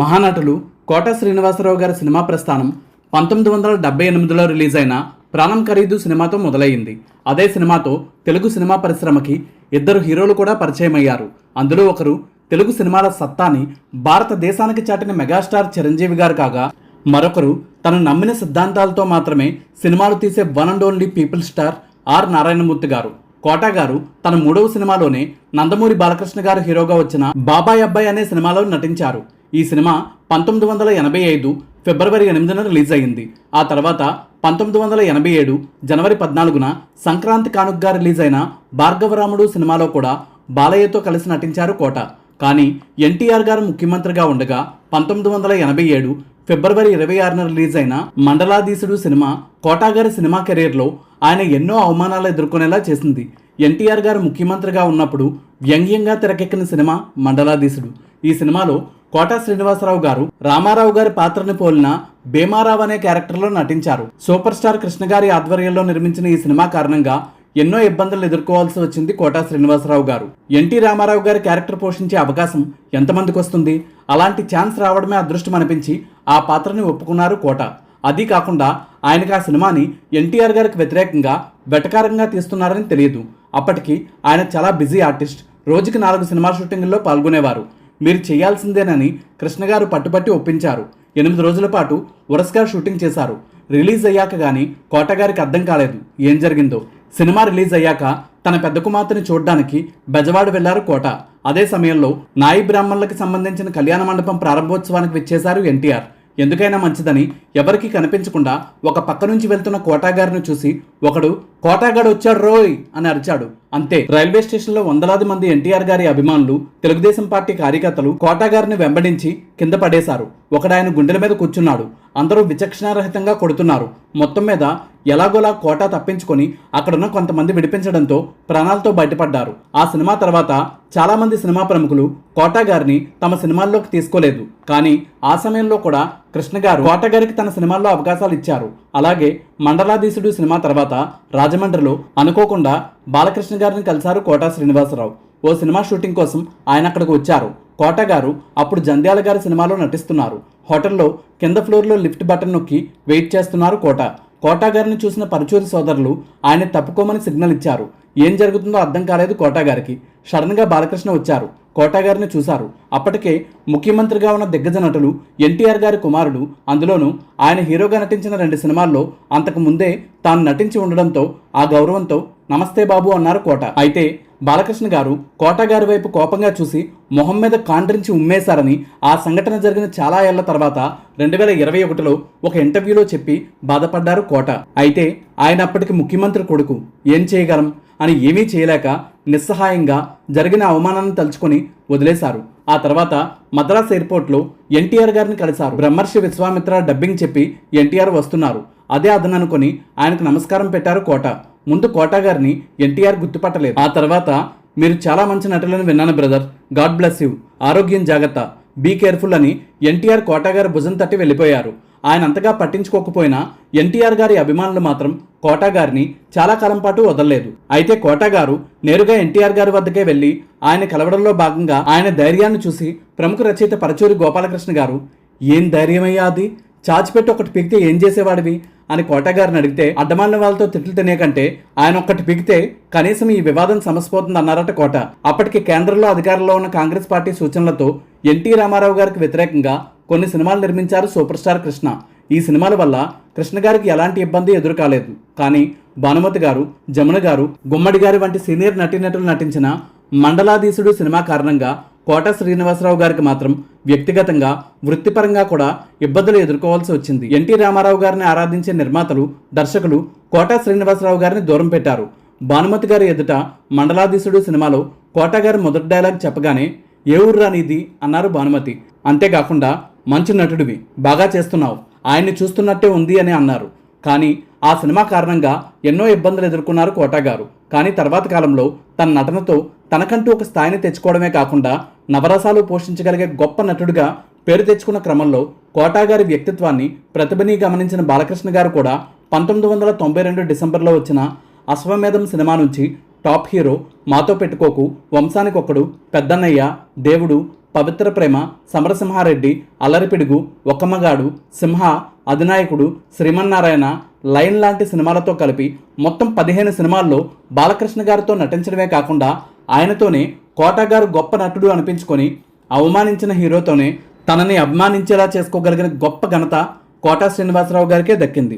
మహానటులు కోట శ్రీనివాసరావు గారి సినిమా ప్రస్థానం పంతొమ్మిది వందల డెబ్బై ఎనిమిదిలో రిలీజ్ అయిన ప్రాణం ఖరీదు సినిమాతో మొదలయ్యింది. అదే సినిమాతో తెలుగు సినిమా పరిశ్రమకి ఇద్దరు హీరోలు కూడా పరిచయం అయ్యారు అందులో ఒకరు తెలుగు సినిమాల సత్తాని భారతదేశానికి చాటిన మెగాస్టార్ చిరంజీవి గారు కాగా మరొకరు తను నమ్మిన సిద్ధాంతాలతో మాత్రమే సినిమాలు తీసే one and only people star R Narayanamurthy గారు. కోటా గారు తన మూడవ సినిమాలోనే నందమూరి బాలకృష్ణ గారు హీరోగా వచ్చిన బాబాయ్ అబ్బాయి అనే సినిమాలో నటించారు. ఈ సినిమా పంతొమ్మిది వందల ఎనభై ఐదు ఫిబ్రవరి ఎనిమిదిన రిలీజ్ అయింది. ఆ తర్వాత పంతొమ్మిది వందల ఎనభై ఏడు జనవరి పద్నాలుగున సంక్రాంతి కానుగ్గా రిలీజ్ అయిన భార్గవరాముడు సినిమాలో కూడా బాలయ్యతో కలిసి నటించారు కోట. కానీ ఎన్టీఆర్ గారు ముఖ్యమంత్రిగా ఉండగా పంతొమ్మిది వందల ఎనభై ఏడు ఫిబ్రవరి ఇరవై ఆరున రిలీజ్ అయిన మండలాధీశుడు సినిమా కోటా గారి సినిమా కెరీర్లో ఆయన ఎన్నో అవమానాలు ఎదుర్కొనేలా చేసింది. ఎన్టీఆర్ గారు ముఖ్యమంత్రిగా ఉన్నప్పుడు వ్యంగ్యంగా తెరకెక్కిన సినిమా మండలాధీశుడు. ఈ సినిమాలో కోటా శ్రీనివాసరావు గారు రామారావు గారి పాత్రను పోలిన భీమారావు అనే క్యారెక్టర్లో నటించారు. సూపర్ స్టార్ కృష్ణ గారి ఆధ్వర్యంలో నిర్మించిన ఈ సినిమా కారణంగా ఎన్నో ఇబ్బందులు ఎదుర్కోవాల్సి వచ్చింది కోటా శ్రీనివాసరావు గారు. ఎన్టీ రామారావు గారి క్యారెక్టర్ పోషించే అవకాశం ఎంతమందికి వస్తుంది? అలాంటి ఛాన్స్ రావడమే అదృష్టం అనిపించి ఆ పాత్రని ఒప్పుకున్నారు కోట. అది కాకుండా ఆయనకు ఆ సినిమాని ఎన్టీఆర్ గారికి వ్యతిరేకంగా వెటకారంగా తీస్తున్నారని తెలియదు. అప్పటికి ఆయన చాలా బిజీ ఆర్టిస్ట్. రోజుకి నాలుగు సినిమా షూటింగుల్లో పాల్గొనేవారు. మీరు చేయాల్సిందేనని కృష్ణ గారు పట్టుపట్టి ఒప్పించారు. ఎనిమిది రోజుల పాటు వరుసగా షూటింగ్ చేశారు. రిలీజ్ అయ్యాక కానీ కోటగారికి అర్థం కాలేదు. ఏం జరిగిందో. సినిమా రిలీజ్ అయ్యాక తన పెద్ద కుమార్తెని చూడడానికి బెజవాడ వెళ్ళారు కోట. అదే సమయంలో నాయి బ్రాహ్మణులకు సంబంధించిన కళ్యాణ మండపం ప్రారంభోత్సవానికి విచ్చేశారు ఎన్టీఆర్. ఎందుకైనా మంచిదని ఎవరికీ కనిపించకుండా ఒక పక్క నుంచి వెళ్తున్న కోటాగారిని చూసి ఒకడు కోటాగాడు వచ్చాడు రోయ్ అని అరిచాడు. అంతే. రైల్వే స్టేషన్లో వందలాది మంది ఎన్టీఆర్ గారి అభిమానులు తెలుగుదేశం పార్టీ కార్యకర్తలు కోటాగారిని వెంబడించి కింద పడేశారు. ఒకడాయన గుండెల మీద కూర్చున్నాడు. అందరూ విచక్షణారహితంగా కొడుతున్నారు. మొత్తం మీద ఎలాగోలా కోటా తప్పించుకొని అక్కడున్న కొంతమంది విడిపించడంతో ప్రాణాలతో బయటపడ్డారు. ఆ సినిమా తర్వాత చాలామంది సినిమా ప్రముఖులు కోటా గారిని తమ సినిమాల్లోకి తీసుకోలేదు. కానీ ఆ సమయంలో కూడా కృష్ణ గారు కోట గారికి తన సినిమాల్లో అవకాశాలు ఇచ్చారు. అలాగే మండలాధీశుడు సినిమా తర్వాత రాజమండ్రిలో అనుకోకుండా బాలకృష్ణ గారిని కలిశారు కోటా శ్రీనివాసరావు. ఓ సినిమా షూటింగ్ కోసం ఆయన అక్కడికి వచ్చారు. కోట గారు అప్పుడు జంధ్యాల గారి సినిమాలో నటిస్తున్నారు. హోటల్లో కింద ఫ్లోర్లో లిఫ్ట్ బటన్ నొక్కి వెయిట్ చేస్తున్నారు కోట. కోటా గారిని చూసిన పరుచూరి సోదరులు ఆయన తప్పుకోమని సిగ్నల్ ఇచ్చారు. ఏం జరుగుతుందో అర్థం కాలేదు కోటా గారికి. సడన్గా బాలకృష్ణ వచ్చారు. కోటా గారిని చూశారు. అప్పటికే ముఖ్యమంత్రిగా ఉన్న దిగ్గజ నటులు ఎన్టీఆర్ గారి కుమారుడు అందులోనూ ఆయన హీరోగా నటించిన రెండు సినిమాల్లో అంతకు ముందే తాను నటించి ఉండడంతో ఆ గౌరవంతో నమస్తే బాబు అన్నారు కోట. అయితే బాలకృష్ణ గారు కోటగారి వైపు కోపంగా చూసి మొహం మీద కాండ్రించి ఉమ్మేశారని ఆ సంఘటన జరిగిన చాలా ఏళ్ళ తర్వాత రెండు వేల ఇరవై ఒకటిలో ఒక ఇంటర్వ్యూలో చెప్పి బాధపడ్డారు కోట. అయితే ఆయన అప్పటికి ముఖ్యమంత్రి కొడుకు. ఏం చేయగలం? అని ఏమీ చేయలేక నిస్సహాయంగా జరిగిన అవమానాన్ని తలుచుకొని వదిలేశారు. ఆ తర్వాత మద్రాస్ ఎయిర్పోర్ట్లో ఎన్టీఆర్ గారిని కలిశారు. బ్రహ్మర్షి విశ్వామిత్ర డబ్బింగ్ చెప్పి ఎన్టీఆర్ వస్తున్నారు. అదే అదననుకొని ఆయనకు నమస్కారం పెట్టారు కోట. ముందు కోటా గారిని ఎన్టీఆర్ గుర్తుపట్టలేదు. ఆ తర్వాత మీరు చాలా మంచి నటులను విన్నాను బ్రదర్. God bless you. ఆరోగ్యం జాగ్రత్త. బీ కేర్ఫుల్ అని ఎన్టీఆర్ కోటా గారి భుజం తట్టి వెళ్ళిపోయారు. ఆయన అంతగా పట్టించుకోకపోయినా ఎన్టీఆర్ గారి అభిమానులు మాత్రం కోటా గారిని చాలా కాలం పాటు వదలలేదు. అయితే కోటా గారు నేరుగా ఎన్టీఆర్ గారి వద్దకే వెళ్ళి ఆయన కలవడంలో భాగంగా ఆయన ధైర్యాన్ని చూసి ప్రముఖ రచయిత పరచూరి గోపాలకృష్ణ గారు ఏం ధైర్యమయ్యా అది? చాచిపెట్టి ఒకటి పిగితే ఏం చేసేవాడివి? అని కోటగారిని అడిగితే అడ్డమాలిన వాళ్ళతో తిట్లు తినే కంటే ఆయన ఒక్కటి పిగితే కనీసం ఈ వివాదం సమసిపోతుంది అన్నారట కోట. అప్పటికి కేంద్రంలో అధికారంలో ఉన్న కాంగ్రెస్ పార్టీ సూచనలతో ఎన్టీ రామారావు గారికి వ్యతిరేకంగా కొన్ని సినిమాలు నిర్మించారు సూపర్ స్టార్ కృష్ణ. ఈ సినిమాల వల్ల కృష్ణ గారికి ఎలాంటి ఇబ్బంది ఎదురు కాలేదు కానీ భానుమతి గారు జమున గారు గుమ్మడి గారి వంటి సీనియర్ నటీనటులు నటించిన మండలాధీశుడు సినిమా కారణంగా కోట శ్రీనివాసరావు గారికి మాత్రం వ్యక్తిగతంగా వృత్తిపరంగా కూడా ఇబ్బందులు ఎదుర్కోవాల్సి వచ్చింది. ఎన్టీ రామారావు గారిని ఆరాధించే నిర్మాతలు దర్శకులు కోట శ్రీనివాసరావు గారిని దూరం పెట్టారు. భానుమతి గారి ఎదుట మండలాధీశుడు సినిమాలో కోట గారి మొదటి డైలాగ్ చెప్పగానే ఏ ఊరు రానిది అన్నారు భానుమతి. అంతేకాకుండా మంచి నటుడివి బాగా చేస్తున్నావు. ఆయన్ని చూస్తున్నట్టే ఉంది అని అన్నారు. కానీ ఆ సినిమా కారణంగా ఎన్నో ఇబ్బందులు ఎదుర్కొన్నారు కోటా గారు. కానీ తర్వాత కాలంలో తన నటనతో తనకంటూ ఒక స్థాయిని తెచ్చుకోవడమే కాకుండా నవరసాలు పోషించగలిగే గొప్ప నటుడిగా పేరు తెచ్చుకున్న క్రమంలో కోటా గారి వ్యక్తిత్వాన్ని ప్రతిభని గమనించిన బాలకృష్ణ గారు కూడా పంతొమ్మిది వందల తొంభై రెండు డిసెంబర్లో వచ్చిన అశ్వమేధం సినిమా నుంచి టాప్ హీరో మాతో పెట్టుకోకు వంశానికొక్కడు పెద్దన్నయ్య దేవుడు పవిత్ర ప్రేమ సమరసింహారెడ్డి అల్లరిపిడుగు ఒక్కమ్మగాడు సింహ అధినాయకుడు శ్రీమన్నారాయణ లైన్ లాంటి సినిమాలతో కలిపి మొత్తం పదిహేను సినిమాల్లో బాలకృష్ణ గారితో నటించడమే కాకుండా ఆయనతోనే కోట గారు గొప్ప నటుడు అనిపించుకొని అవమానించిన హీరోతోనే తనని అభిమానించేలా చేసుకోగలిగిన గొప్ప ఘనత కోటా శ్రీనివాసరావు గారికే దక్కింది.